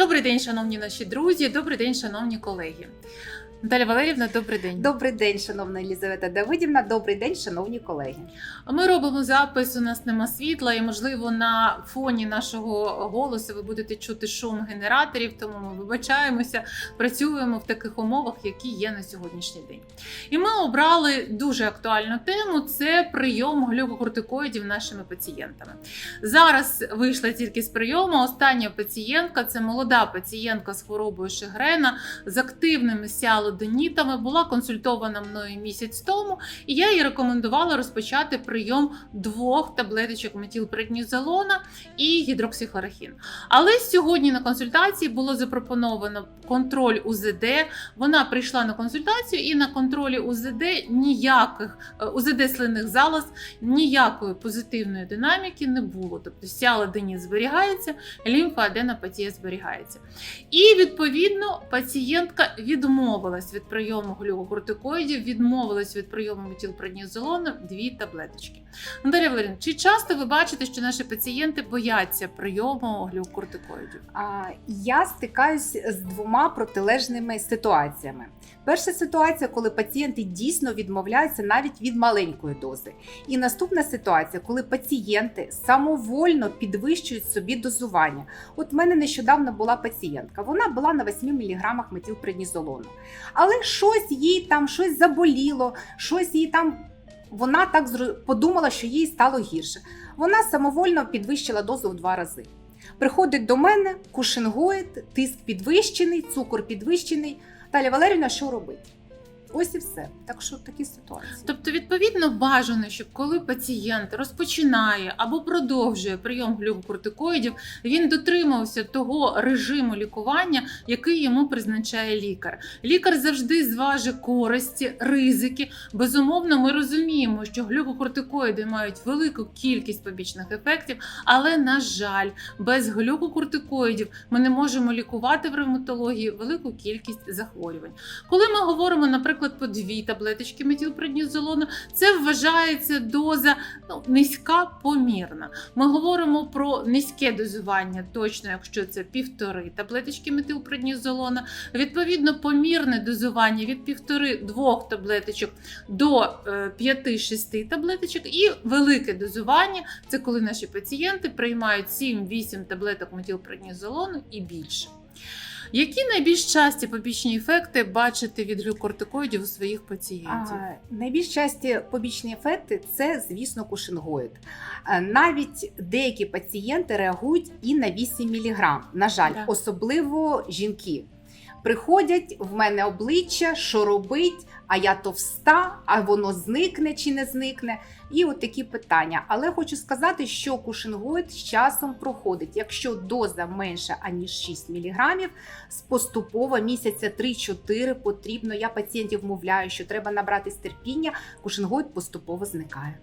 Добрий день, шановні наші друзі, добрий день, шановні колеги. Наталя Валерівна, добрий день. Добрий день, шановна Елізавета Давидівна. Добрий день, шановні колеги. Ми робимо запис. У нас нема світла, і можливо на фоні нашого голосу ви будете чути шум генераторів. Тому ми вибачаємося, працюємо в таких умовах, які є на сьогоднішній день. І ми обрали дуже актуальну тему: це прийом глюкокортикоїдів нашими пацієнтами. Зараз вийшла тільки з прийому. Остання пацієнтка це молода пацієнтка з хворобою Шегрена з активними сіалодонітами. Була консультована мною місяць тому, і я їй рекомендувала розпочати прийом двох таблеточок метілпреднізолона і гідроксихлорохін. Але сьогодні на консультації було запропоновано контроль УЗД. Вона прийшла на консультацію, і на контролі УЗД ніяких е, УЗД слинних залоз ніякої позитивної динаміки не було. Тобто сіалодоніт зберігається, лімфоаденопатія зберігається. І відповідно пацієнтка відмовилась від прийому глюкокортикоїдів, відмовилась від прийому метілпреднізолону дві таблеточки. Наталя Валерійовна, чи часто ви бачите, що наші пацієнти бояться прийому глюкокортикоїдів? А, я стикаюсь з двома протилежними ситуаціями. Перша ситуація, коли пацієнти дійсно відмовляються навіть від маленької дози. І наступна ситуація, коли пацієнти самовольно підвищують собі дозування. От в мене нещодавно була пацієнтка. Вона була на 8 мг метілпреднізолону. Але щось їй там щось заболіло, щось їй там. Вона так подумала, що їй стало гірше. Вона самовольно підвищила дозу в два рази. Приходить до мене кушингоїд, тиск підвищений, цукор підвищений. Таля Валерівна, що робити? Ось і все. Так що такі ситуації. Тобто, відповідно, бажано, щоб коли пацієнт розпочинає або продовжує прийом глюкокортикоїдів, він дотримався того режиму лікування, який йому призначає лікар. Лікар завжди зважить користі, ризики. Безумовно, ми розуміємо, що глюкокортикоїди мають велику кількість побічних ефектів, але на жаль, без глюкокортикоїдів ми не можемо лікувати в ревматології велику кількість захворювань. Коли ми говоримо, наприклад, по дві таблеточки метілпреднізолону, це вважається доза ну, низька помірна. Ми говоримо про низьке дозування, точно, якщо це півтори таблеточки метилпреднізолона. Відповідно, помірне дозування від півтори-двох таблеточок до е, 5-6 таблеточок, і велике дозування це коли наші пацієнти приймають 7-8 таблеток метилпреднізолону і більше. Які найбільш часті побічні ефекти бачите від глюкортикоїдів у своїх пацієнтів? А, найбільш часті побічні ефекти це, звісно, кушингоїд. Навіть деякі пацієнти реагують і на 8 мг. На жаль, Так. особливо жінки. Приходять в мене обличчя, що робить, а я товста, а воно зникне чи не зникне. І от такі питання. Але хочу сказати, що кушингоїд з часом проходить. Якщо доза менша аніж 6 мг, поступово місяця 3-4 потрібно. Я пацієнтів вмовляю, що треба набратись терпіння, кушингоїд поступово зникає.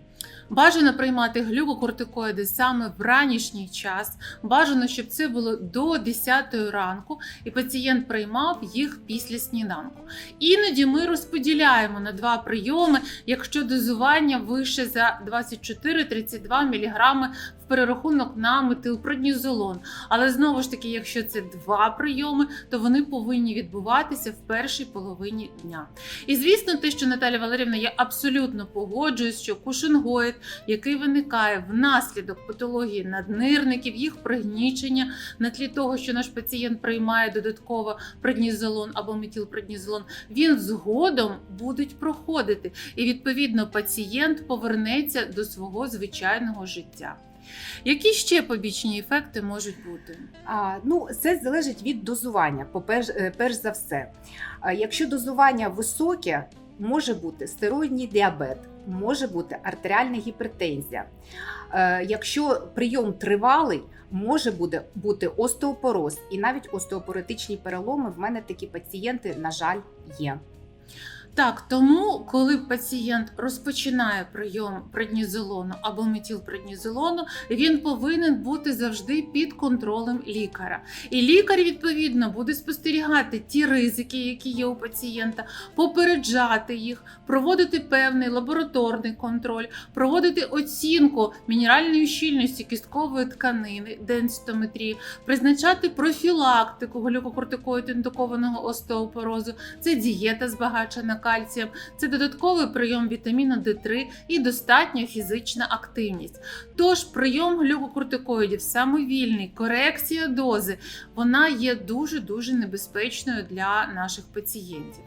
Бажано приймати глюкокортикоїди саме в ранішній час. Бажано, щоб це було до 10 ранку, і пацієнт приймав їх після сніданку. Іноді ми розподіляємо на два прийоми, якщо дозування вище за 24-32 мг перерахунок на метилпреднізолон. Але знову ж таки, якщо це два прийоми, то вони повинні відбуватися в першій половині дня. І звісно, те, що Наталя Валерівна, я абсолютно погоджуюсь, що кушингоїд, який виникає внаслідок патології наднирників, їх пригнічення на тлі того, що наш пацієнт приймає додатково преднізолон або метілпреднізолон, він згодом будуть проходити, і відповідно пацієнт повернеться до свого звичайного життя. Які ще побічні ефекти можуть бути? А, ну, це залежить від дозування, поперш, е, перш за все. А, якщо дозування високе, може бути стероїдний діабет, може бути артеріальна гіпертензія. Е, якщо прийом тривалий, може буде бути остеопороз і навіть остеопоротичні переломи. В мене такі пацієнти, на жаль, є. Так, тому коли пацієнт розпочинає прийом преднізолону або метілпреднізолону, він повинен бути завжди під контролем лікаря. І лікар, відповідно, буде спостерігати ті ризики, які є у пацієнта, попереджати їх, проводити певний лабораторний контроль, проводити оцінку мінеральної щільності кісткової тканини, денситометрії, призначати профілактику глюкокортикоїд індукованого остеопорозу, це дієта збагачена кальцієм, це додатковий прийом вітаміну Д3 і достатня фізична активність. Тож прийом глюкокортикоїдів самовільний, корекція дози, вона є дуже дуже небезпечною для наших пацієнтів.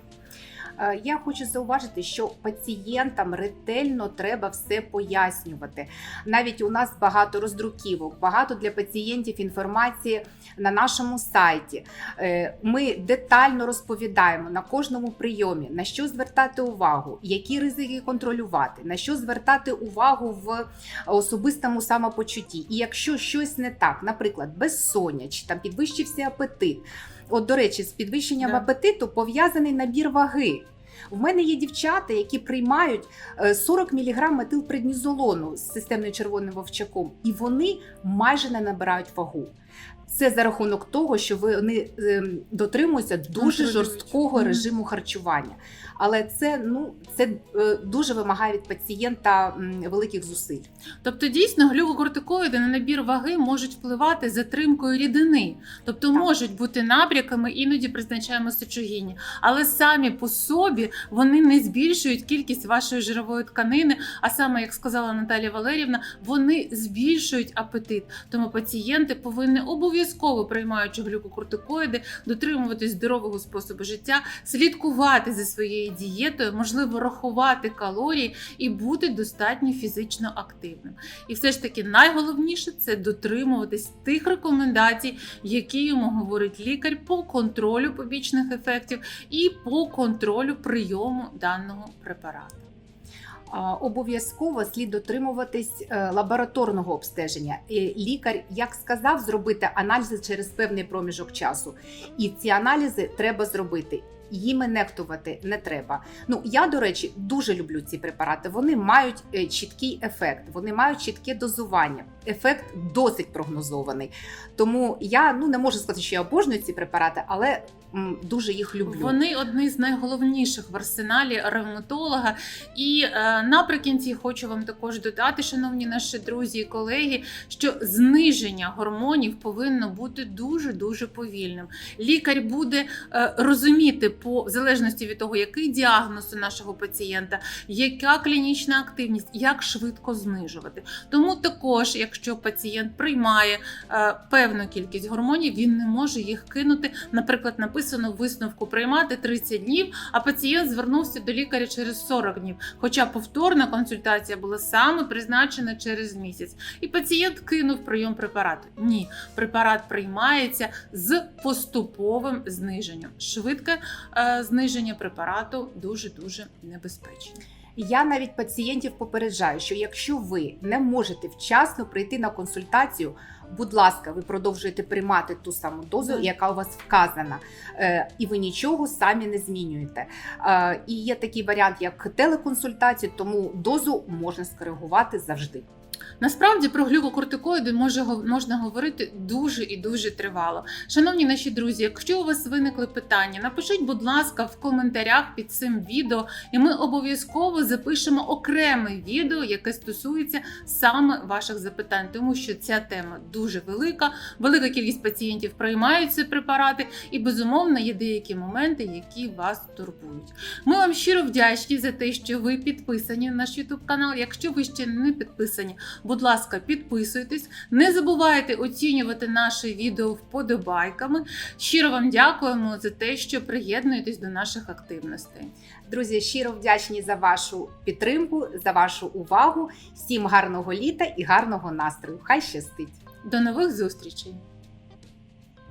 Е, Я хочу зауважити, що пацієнтам ретельно треба все пояснювати. Навіть у нас багато роздруківок, багато для пацієнтів інформації на нашому сайті. Е, Ми детально розповідаємо на кожному прийомі, на що звертати увагу, які ризики контролювати, на що звертати увагу в особистому самопочутті. І якщо щось не так, наприклад, безсоння чи там підвищився апетит. От, до речі, з підвищенням Да. апетиту пов'язаний набір ваги. В мене є дівчата, які приймають е, 40 мг метилпреднізолону з системною червоним вовчаком, і вони майже не набирають вагу. Це за рахунок того, що вони ем, дотримуються дуже жорсткого режиму харчування. Але це ну це е, дуже вимагає від пацієнта великих зусиль. Тобто, дійсно, глюкокортикоїди на набір ваги можуть впливати затримкою рідини, тобто Так. можуть бути набряками, іноді призначаємо сечогінні, але самі по собі вони не збільшують кількість вашої жирової тканини. А саме, як сказала Наталія Валерівна, вони збільшують апетит. Тому пацієнти повинні обов'язково приймаючи глюкокортикоїди, дотримуватись здорового способу життя, слідкувати за своєю дієтою, можливо, рахувати калорії і бути достатньо фізично активним. І все ж таки найголовніше це дотримуватись тих рекомендацій, які йому говорить лікар по контролю побічних ефектів і по контролю прийому даного препарату. Обов'язково слід дотримуватись е, лабораторного обстеження. Лікар, як сказав, зробити аналізи через певний проміжок часу. І ці аналізи треба зробити. Їми нехтувати не треба. Ну я до речі дуже люблю ці препарати. Вони мають е, чіткий ефект, вони мають чітке дозування. Ефект досить прогнозований. Тому я ну не можу сказати, що я обожнюю ці препарати, але дуже їх люблю. Вони одні з найголовніших в арсеналі ревматолога. І е, наприкінці хочу вам також додати, шановні наші друзі і колеги, що зниження гормонів повинно бути дуже дуже повільним. Лікар буде е, розуміти по в залежності від того, який діагноз у нашого пацієнта, яка клінічна активність, як швидко знижувати. Тому також, якщо пацієнт приймає е, певну кількість гормонів, він не може їх кинути. Наприклад, написано в висновку приймати 30 днів, а пацієнт звернувся до лікаря через 40 днів. Хоча повторна консультація була саме призначена через місяць, і пацієнт кинув прийом препарату. Ні, препарат приймається з поступовим зниженням. Швидке е, зниження препарату дуже дуже небезпечне. Я навіть пацієнтів попереджаю, що якщо ви не можете вчасно прийти на консультацію, будь ласка, ви продовжуєте приймати ту саму дозу, яка у вас вказана, е, і ви нічого самі не змінюєте. Е, І є такий варіант, як телеконсультація, тому дозу можна скоригувати завжди. Насправді про глюкокортикоїди може можна говорити дуже і дуже тривало. Шановні наші друзі, якщо у вас виникли питання, напишіть, будь ласка, в коментарях під цим відео, і ми обов'язково запишемо окреме відео, яке стосується саме ваших запитань, тому що ця тема дуже велика. Велика кількість пацієнтів приймають ці препарати, і безумовно є деякі моменти, які вас турбують. Ми вам щиро вдячні за те, що ви підписані на наш YouTube канал. Якщо ви ще не підписані, будь ласка, підписуйтесь. Не забувайте оцінювати наше відео вподобайками. Щиро вам дякуємо за те, що приєднуєтесь до наших активностей. Друзі, щиро вдячні за вашу підтримку, за вашу увагу. Всім гарного літа і гарного настрою. Хай щастить! До нових зустрічей!